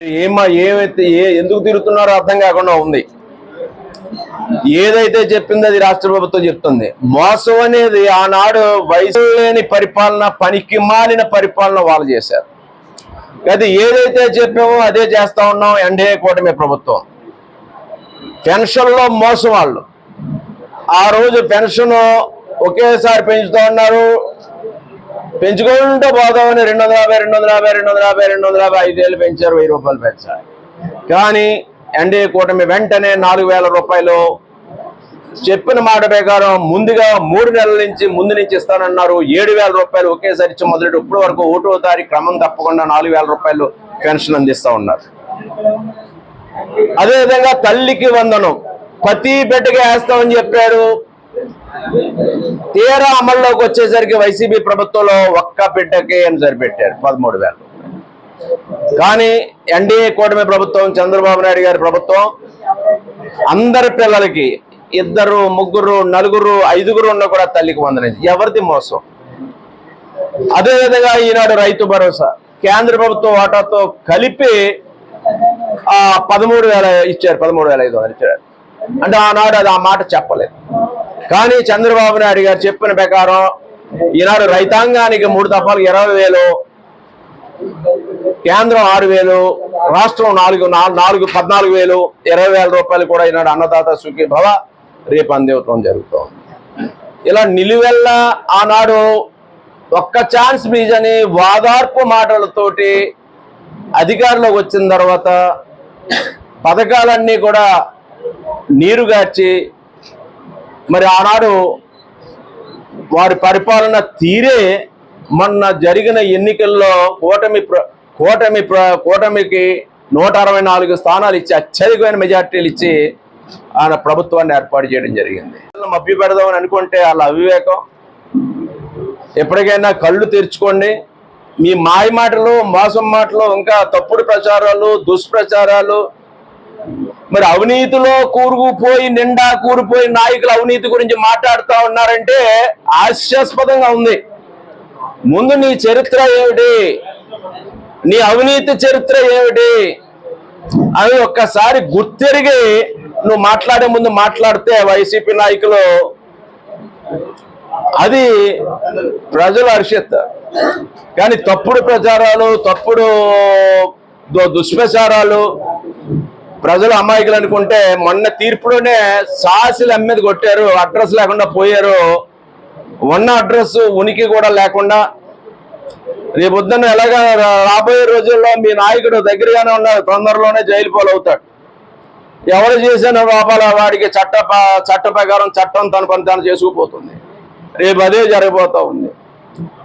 ఏమా ఏమైతే ఏ ఎందుకు తిరుగుతున్నారో అర్థం కాకుండా ఉంది. ఏదైతే చెప్పిందో అది రాష్ట్ర ప్రభుత్వం చెప్తుంది. మోసం అనేది ఆనాడు వయసు లేని పరిపాలన పనికి మాలిన పరిపాలన వాళ్ళు చేశారు. అది ఏదైతే చెప్పామో అదే చేస్తా ఉన్నాం ఎన్డీఏ కూటమి ప్రభుత్వం. పెన్షన్లో మోసం వాళ్ళు ఆ రోజు పెన్షన్ ఒకేసారి పెంచుతూ ఉన్నారు పెంచుకుంటూ పోదామని రెండు వందల యాభై రెండు వందల యాభై రెండు వందల యాభై రెండు వందల యాభై ఐదేళ్ళు పెంచారు వెయ్యి రూపాయలు పెంచారు. కానీ ఎన్డీఏ కూటమి వెంటనే నాలుగు వేల రూపాయలు చెప్పిన మాట ప్రకారం ముందుగా మూడు నెలల నుంచి ముందు నుంచి ఇస్తానన్నారు. ఏడు వేల రూపాయలు ఒకేసారి ఇచ్చి మొదలెట్టి ఇప్పటి వరకు ఒకటో తారీఖు క్రమం తప్పకుండా నాలుగు వేల రూపాయలు పెన్షన్ అందిస్తా ఉన్నారు. అదేవిధంగా తల్లికి వందనం. ప్రతి బిడ్డకి వేస్తామని చెప్పారు. తీరా అమల్లోకి వచ్చేసరికి వైసీపీ ప్రభుత్వంలో ఒక్క బిడ్డకే అని సరిపెట్టారు పదమూడు వేలు. కానీ ఎన్డీఏ కూటమి ప్రభుత్వం చంద్రబాబు నాయుడు గారి ప్రభుత్వం అందరి పిల్లలకి ఇద్దరు ముగ్గురు నలుగురు ఐదుగురు ఉన్న కూడా తల్లికి వందనింది ఎవరిది మోసం? అదేవిధంగా ఈనాడు రైతు భరోసా. కేంద్ర ప్రభుత్వ వాటాతో కలిపి ఆ పదమూడు వేల ఇచ్చారు పదమూడు వేల ఐదు వందలు ఇచ్చారు. అంటే ఆనాడు అది ఆ మాట చెప్పలేదు. కానీ చంద్రబాబు నాయుడు గారు చెప్పిన ప్రకారం ఈనాడు రైతాంగానికి మూడు దఫాలకు ఇరవై వేలు కేంద్రం ఆరు వేలు రాష్ట్రం నాలుగు నాలుగు పద్నాలుగు వేలు ఇరవై వేల రూపాయలు కూడా ఈనాడు అన్నదాత సుఖీ భవ రేపు అందివ్వటం జరుగుతోంది. ఇలా నిలువెల్ల ఆనాడు ఒక్క ఛాన్స్ ప్లీజ్ అని వాదార్పు మాటలతోటి అధికారంలోకి వచ్చిన తర్వాత పథకాలన్నీ కూడా నీరుగార్చి మరి ఆనాడు వారి పరిపాలన తీరే మొన్న జరిగిన ఎన్నికల్లో కూటమి ప్ర- కూటమి ప్ర- కూటమికి నూట అరవై నాలుగు స్థానాలు ఇచ్చి అత్యధికమైన మెజార్టీలు ఇచ్చి ఆయన ప్రభుత్వాన్ని ఏర్పాటు చేయడం జరిగింది. మభ్య పెడదామని అనుకుంటే వాళ్ళ అవివేకం. ఎప్పటికైనా కళ్ళు తెరుచుకోండి. మీ మాయ మాటలు మోసం మాటలు ఇంకా తప్పుడు ప్రచారాలు దుష్ప్రచారాలు మరి అవినీతిలో కూరుకుపోయి నిండా కూరిపోయి నాయకులు అవినీతి గురించి మాట్లాడుతూ ఉన్నారంటే హాస్యాస్పదంగా ఉంది. ముందు నీ చరిత్ర ఏమిటి? నీ అవినీతి చరిత్ర ఏమిటి? అవి ఒక్కసారి గుర్తెరిగి నువ్వు మాట్లాడే ముందు మాట్లాడితే వైసీపీ నాయకులు అది ప్రజల హర్షిత్. కానీ తప్పుడు ప్రచారాలు తప్పుడు దు- దుష్ప్రచారాలు ప్రజలు అమాయకులు అనుకుంటే మొన్న తీర్పులోనే సాసులు అమ్మేది కొట్టారు అడ్రస్ లేకుండా పోయారు. ఉన్న అడ్రస్ ఉనికి కూడా లేకుండా రేపొద్దున ఎలాగా రా- రాబోయే రోజుల్లో మీ నాయకుడు దగ్గరగానే ఉన్నారు తొందరలోనే జైలు పాలవుతాడు. ఎవరు చేసిన లోపల వాడికి చట్ట చట్ట ప్రకారం చట్టం తన పని తాను చేసుకుపోతుంది. రేపు అదే జరిగిపోతూ ఉంది.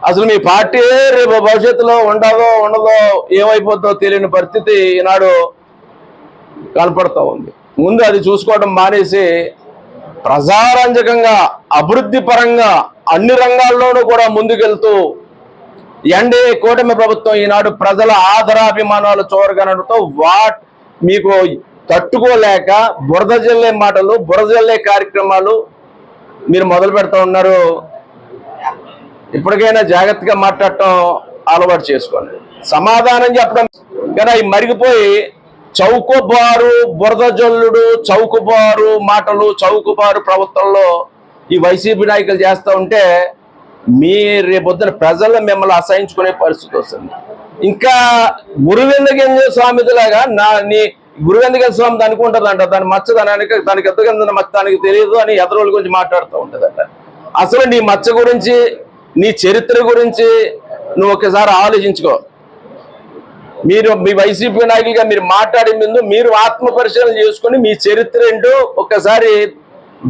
అసలు మీ పార్టీ రేపు భవిష్యత్తులో ఉండదో ఉండదో ఏమైపోతుందో తెలియని పరిస్థితి ఈనాడు కనపడతా ఉంది. ముందు అది చూసుకోవడం మానేసి ప్రజారంజకంగా అభివృద్ధి పరంగా అన్ని రంగాల్లోనూ కూడా ముందుకెళ్తూ ఎన్డీఏ కూటమి ప్రభుత్వం ఈనాడు ప్రజల ఆదరాభిమానాలు చూరగనడంతో వాట్ మీకు తట్టుకోలేక బురద జల్లే మాటలు బురద జల్లే కార్యక్రమాలు మీరు మొదలు పెడతా ఉన్నారు. ఇప్పటికైనా జాగ్రత్తగా మాట్లాడటం అలవాటు చేసుకోండి. సమాధానం చెప్పడం కదా ఈ మరిగిపోయి చౌకబారు బురదజల్లుడు చౌకబారు మాటలు చౌకబారు ప్రభుత్వంలో ఈ వైసీపీ నాయకులు చేస్తూ ఉంటే మీ రేపొద్దున ప్రజలు మిమ్మల్ని అసహించుకునే పరిస్థితి వస్తుంది. ఇంకా గురువిందగింజ స్వామిదిలాగా నా నీ గురువిందగింజ స్వామి అనుకుంటుందంట దాని మచ్చ దానికి దానికి ఎద్దగింద మచ్చ దానికి తెలియదు అని ఎదరోళ్ళ గురించి మాట్లాడుతూ ఉంటుందంట. అసలు నీ మచ్చ గురించి నీ చరిత్ర గురించి నువ్వు ఒకసారి ఆలోచించుకో. మీరు మీ వైసీపీ నాయకులుగా మీరు మాట్లాడే ముందు మీరు ఆత్మ పరిశీలన చేసుకుని మీ చరిత్ర ఏంటో ఒక్కసారి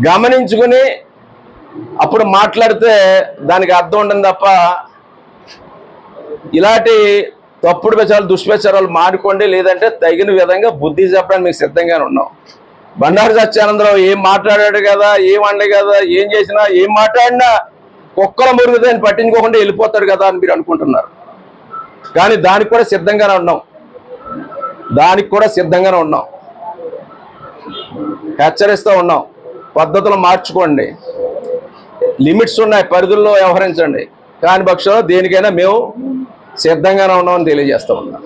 గమనించుకుని అప్పుడు మాట్లాడితే దానికి అర్థం ఉండదు తప్ప ఇలాంటి తప్పుడు ప్రచారాలు దుష్ప్రచారాలు మానుకోండి లేదంటే తగిన విధంగా బుద్ధి చెప్పడానికి మీకు సిద్ధంగానే ఉన్నాం. బండారు సత్యానందరావు ఏం మాట్లాడాడు కదా ఏం అండే కదా ఏం చేసినా ఏం మాట్లాడినా కుక్కల మురుగుదని పట్టించుకోకుండా వెళ్ళిపోతాడు కదా అని మీరు అనుకుంటున్నారు. కానీ దానికి కూడా సిద్ధంగానే ఉన్నాం. దానికి కూడా సిద్ధంగానే ఉన్నాం. హెచ్చరిస్తూ ఉన్నాం. పద్ధతులు మార్చుకోండి. లిమిట్స్ ఉన్నాయి పరిధుల్లో వ్యవహరించండి. కాని పక్షంలో దేనికైనా మేము సిద్ధంగానే ఉన్నామని తెలియజేస్తూ ఉన్నాం.